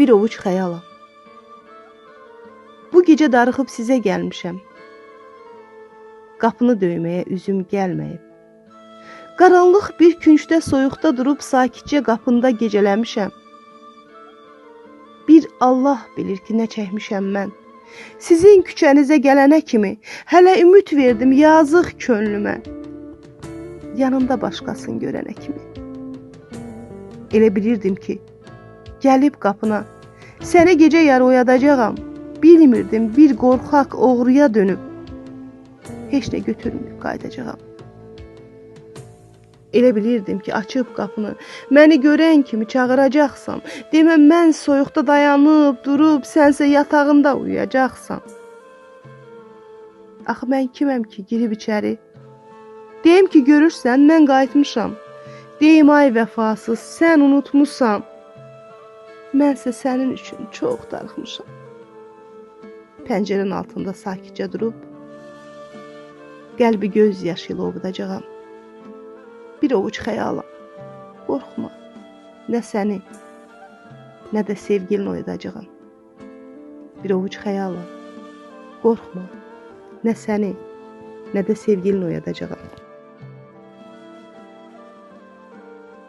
bir ovuc xəyalam. Bu gecə darıxıb sizə gəlmişəm. Qapını döyməyə üzüm gəlməyib. Qaranlıq bir küncdə soyuqda durub sakitcə qapında gecələmişəm. Bir Allah bilir ki, nə çəkmişəm mən. Sizin küçənizə gələnə kimi hələ ümid verdim yazıq könlümə. Yanımda başqasını görənə kimi. Elə bilirdim ki, gəlib qapına səni gecə yarı oyadacağam. Bilmirdim bir qorxaq oğruya dönüb heç nə götürməyib qayıdacağam. Elə bilirdim ki, açıb qapını, məni görən kimi çağıracaqsan. Demə mən soyuqda dayanıb, durub, sənsə yatağında uyuyacaqsan. Axı mən kiməm ki, girib içəri? Deyim ki, görürsən, mən qayıtmışam. Deyim ay vəfasız, sən unutmusan. Mənsə sənin üçün çox darıxmışam. Pəncərənin altında sakitcə durub qəlbi göz yaşı ilə ovudacağam. Bir ovuc xəyalam. Qorxma. Nə səni, nə də sevgilini oyadacağam. Bir ovuc xəyalam. Qorxma. Nə səni, nə də sevgilini oyadacağam.